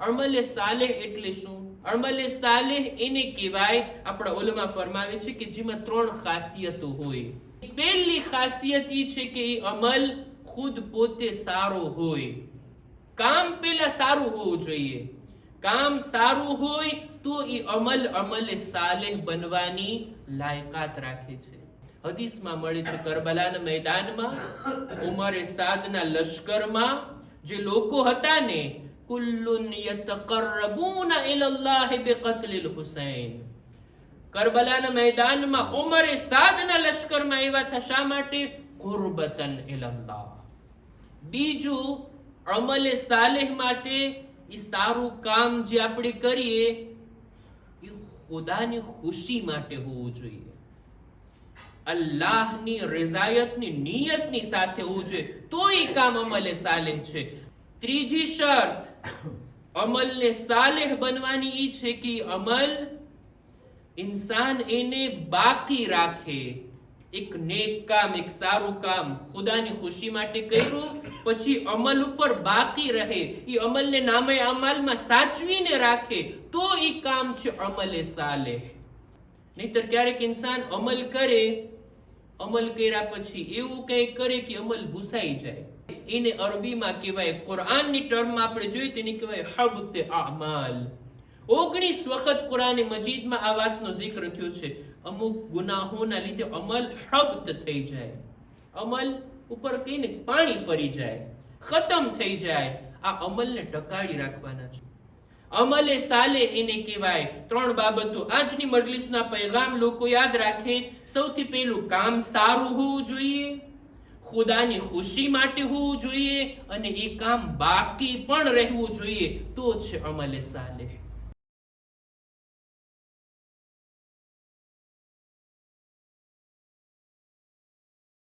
અમલે સાલેહ એટલે શું? અમલે સાલેહ એને કહેવાય, આપણા ઓલમાં ફરમાવે છે કે જેમાં ત્રણ ખાસિયતો હોય. પહેલી ખાસિયત એ છે કે એ અમલ ખુદ પોતે સારો હોય. કામ પેલા સારું હોવું જોઈએ. કામ સારું હોય તો એ અમલ અમલે સાલેહ બનવાની લાયકાત રાખે છે. હદીસમાં મળે છે, કરબલાના મેદાનમાં, ઉમરે સાદના લશ્કરમાં, જે લોકો હતા ને કુલ્લુન યતકર્રબૂના ઇલલ્લાહ બિકતલિલ હુસૈન કરબલાના મેદાનમાં ઉમર સાદના લશ્કરમાં એવા થશા માટે કુરબતન ઇલલ્લાહ બીજું અમલ સાલેહ માટે એ સારું કામ જે આપણે કરીએ એ ખુદાની ખુશી માટે હોવું જોઈએ અલ્લાહની રજાયતની નિયતની સાથે હોવું જોઈએ તો એ કામ અમલે સાલેહ છે ત્રીજી શરત, અમલને સાલેહ બનવાની ઈ છે કે અમલ ઇન્સાન એને બાકી રાખે. એક નેક કામ, એક સારું કામ ખુદાની ખુશી માટે કર્યું, પછી અમલ ઉપર બાકી રહે. એ અમલને નામે અમલમાં સાચવીને રાખે, તો એ કામ છે અમલે સાલેહ. નહીતર ક્યારેક ઇન્સાન અમલ કરે, અમલ કર્યા પછી એવું કંઈ કરે કે અમલ ભૂસાઈ જાય. એને અરબીમાં કહેવાય. કુરાનની ટર્મમાં આપણે જોઈએ તેને કહેવાય હબતે આમાલ ઓગણીસ વખત કુરાન મજીદમાં આ વાતનો જિક્ર થયો છે. અમુક ગુનાહોના લીધે અમલ હબત થઈ જાય. અમલ ઉપર કહીને પાણી ફરી જાય. ખતમ થઈ જાય. આ અમલને ટકાવી રાખવાના છે. અમલે સાલે એને કહેવાય ત્રણ બાબતો. આજની મજલિસના પૈગામ લોકો યાદ રાખે. સૌથી પહેલું કામ સારું હોવું જોઈએ. ખુદાની ખુશી માટે હોવું જોઈએ અને એ કામ બાકી પણ રહેવું જોઈએ. તો છે અમલે સાલેહ.